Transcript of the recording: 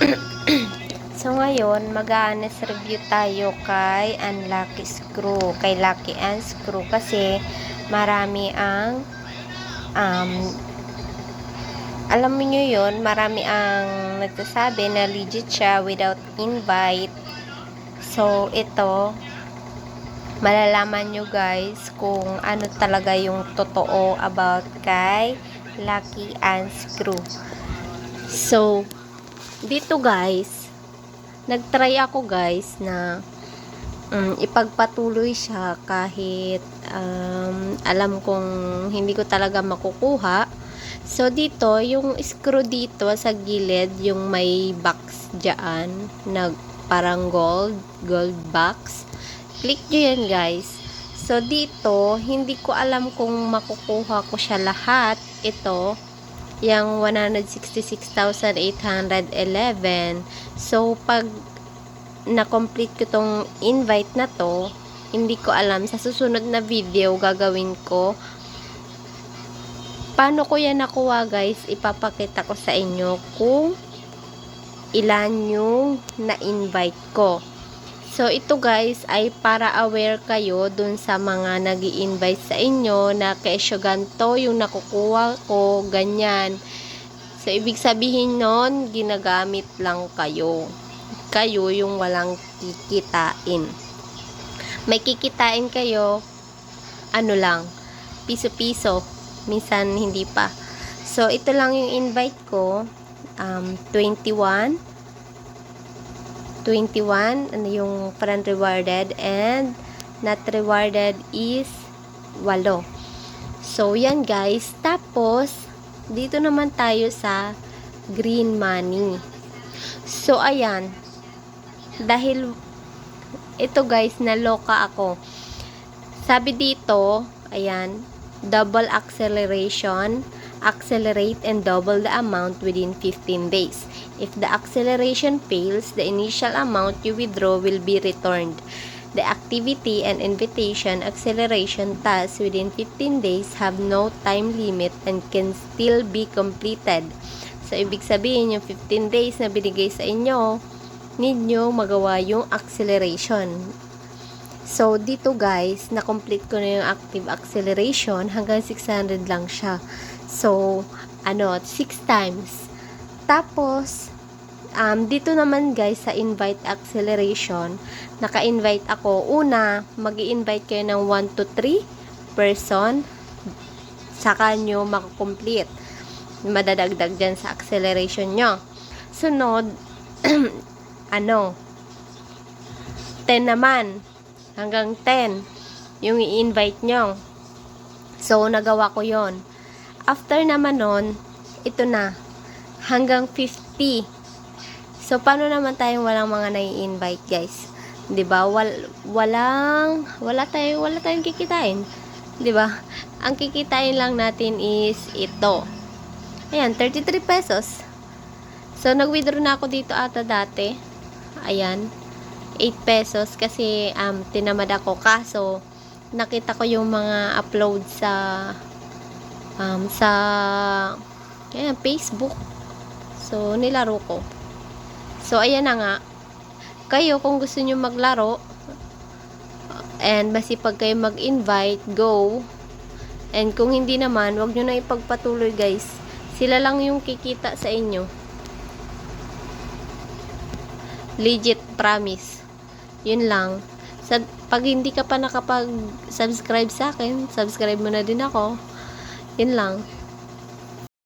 so ngayon, mag-honest review tayo kay Unlucky Screw, kay Lucky and Screw kasi marami ang um, alam mo nyo yun, marami ang nagsasabi na legit siya without invite. So, ito, malalaman nyo guys kung ano talaga yung totoo about kay Lucky and Screw. So, dito guys, nagtry ako guys na um, ipagpatuloy siya kahit um, alam kong hindi ko talaga makukuha. So, dito, yung screw dito sa gilid, yung may box dyan, na parang gold, gold box. Click nyo yan, guys. So, dito, hindi ko alam kung makukuha ko siya lahat. Ito, yung 166,811. So, pag na-complete ko tong invite na to, hindi ko alam. Sa susunod na video, gagawin ko paano ko yan nakuha guys, ipapakita ko sa inyo kung ilan yung na-invite ko. So, ito guys ay para aware kayo dun sa mga nag invite sa inyo na kesyo ganto yung nakukuha ko, ganyan. So, ibig sabihin nun, ginagamit lang kayo. Kayo yung walang kikitain. May kikitain kayo, ano lang, piso-piso minsan hindi pa. So, ito lang yung invite ko. Um, 21. 21, ano yung parang rewarded. And, not rewarded is 8. So, yan guys. Tapos, dito naman tayo sa green money. So, ayan. Dahil, ito guys, naloka ako. Sabi dito, ayan, double acceleration, accelerate and double the amount within 15 days. If the acceleration fails, the initial amount you withdraw will be returned. The activity and invitation acceleration tasks within 15 days have no time limit and can still be completed. So, ibig sabihin, yung 15 days na binigay sa inyo, need nyo magawa yung acceleration. So, dito guys, na-complete ko na yung active acceleration. Hanggang 600 lang siya. So, ano, 6 times. Tapos, um, dito naman guys, sa invite acceleration, naka-invite ako. Una, mag invite kayo ng 1 to 3 person. Saka nyo makakomplete. Madadagdag dyan sa acceleration nyo. Sunod, ano, 10 naman hanggang 10 yung i-invite nyo. So, nagawa ko yon After naman nun, ito na, hanggang 50. So, paano naman tayong walang mga nai-invite, guys? 'Di ba? Wal, walang wala tayong wala tayong kikitain. 'Di ba? Ang kikitain lang natin is ito. Ayan, 33 pesos. So, nag-withdraw na ako dito ata dati. Ayan. 8 pesos kasi um, tinamad ako. Kaso, nakita ko yung mga upload sa um, sa ayan, Facebook. So, nilaro ko. So, ayan na nga. Kayo, kung gusto nyo maglaro, and masipag kayo mag-invite, go. And kung hindi naman, wag nyo na ipagpatuloy guys. Sila lang yung kikita sa inyo. Legit, promise. Yun lang. Sa, pag hindi ka pa nakapag-subscribe sa akin, subscribe mo na din ako. Yun lang.